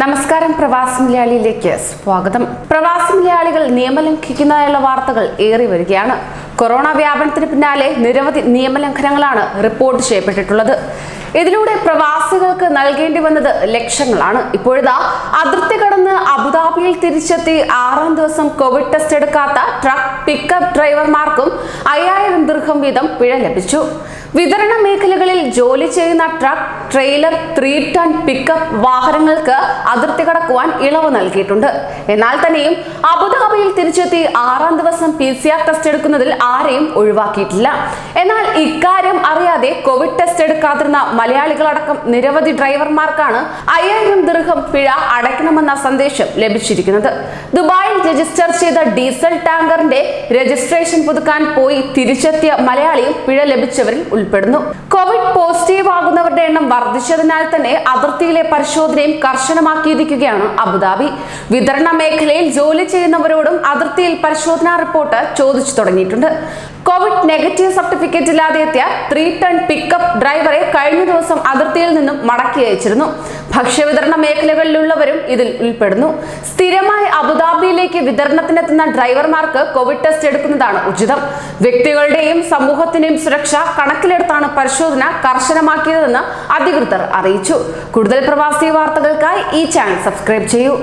നമസ്കാരം പ്രവാസി മലയാളിയിലേക്ക് സ്വാഗതം. പ്രവാസി മലയാളികൾ നിയമലംഘിക്കുന്നതായുള്ള വാർത്തകൾ ഏറി വരികയാണ്. കൊറോണ വ്യാപനത്തിന് പിന്നാലെ നിരവധി നിയമലംഘനങ്ങളാണ് റിപ്പോർട്ട് ചെയ്യപ്പെട്ടിട്ടുള്ളത്. ഇതിലൂടെ പ്രവാസികൾക്ക് നൽകേണ്ടി വന്നത് ലക്ഷങ്ങളാണ്. ഇപ്പോഴിതാ അതിർത്തി കടന്ന് അബുദാബിയിൽ തിരിച്ചെത്തി ആറാം ദിവസം കോവിഡ് ടെസ്റ്റ് എടുക്കാത്ത ട്രക്ക് പിക്കപ്പ് ഡ്രൈവർമാർക്കും അയ്യായിരം ദീർഘം വീതം പിഴ ലഭിച്ചു. വിതരണ മേഖലകളിൽ ജോലി ചെയ്യുന്ന truck trailer three ton pickup വാഹനങ്ങൾക്ക് അതിർത്തി കടക്കുവാൻ ഇളവ് നൽകിയിട്ടുണ്ട്. എന്നാൽ തന്നെയും അബുദാബിയിൽ തിരിച്ചെത്തി ആറാം ദിവസം പി സി ആർ ടെസ്റ്റ് എടുക്കുന്നതിൽ ആരെയും ഒഴിവാക്കിയിട്ടില്ല. എന്നാൽ ഇക്കാര്യം അറിയാതെ കോവിഡ് ടെസ്റ്റ് എടുക്കാതിരുന്ന മലയാളികളടക്കം നിരവധി ഡ്രൈവർമാർക്കാണ് അയ്യായിരം ദീർഘം പിഴ അടയ്ക്കണമെന്ന സന്ദേശം ലഭിച്ചിരിക്കുന്നത്. ദുബായിൽ രജിസ്റ്റർ ചെയ്ത ഡീസൽ ടാങ്കറിന്റെ രജിസ്ട്രേഷൻ പുതുക്കാൻ പോയി തിരിച്ചെത്തിയ മലയാളിയും പിഴ ലഭിച്ചവരിൽ ഉൾപ്പെടുന്നു. കോവിഡ് പോസിറ്റീവ് ആകുന്നവരുടെ എണ്ണം വർദ്ധിച്ചതിനാൽ തന്നെ അതിർത്തിയിലെ പരിശോധനയും കർശനമാക്കിയിരിക്കുകയാണ് അബുദാബി. വിതരണ മേഖലയിൽ ജോലി ചെയ്യുന്നവരോടും അതിർത്തിയിൽ പരിശോധനാ റിപ്പോർട്ട് ചോദിച്ചു തുടങ്ങിയിട്ടുണ്ട്. കോവിഡ് നെഗറ്റീവ് സർട്ടിഫിക്കറ്റ് ഇല്ലാതെ എത്തിയ ത്രീ ടൺ പിക്കപ്പ് ഡ്രൈവറെ കഴിഞ്ഞ ദിവസം അതിർത്തിയിൽ നിന്നും മടക്കി അയച്ചിരുന്നു. ഭക്ഷ്യവിതരണ മേഖലകളിലുള്ളവരും ഇതിൽ ഉൾപ്പെടുന്നു. സ്ഥിരമായി അബുദാബിയിലേക്ക് വിതരണത്തിനെത്തുന്ന ഡ്രൈവർമാർക്ക് കോവിഡ് ടെസ്റ്റ് എടുക്കുന്നതാണ് ഉചിതം. വ്യക്തികളുടെയും സമൂഹത്തിന്റെയും സുരക്ഷ കണക്കിലെടുത്താണ് പരിശോധന കർശനമാക്കിയതെന്ന് അധികൃതർ അറിയിച്ചു. കൂടുതൽ പ്രവാസി വാർത്തകൾക്കായി ഈ ചാനൽ സബ്സ്ക്രൈബ് ചെയ്യൂ.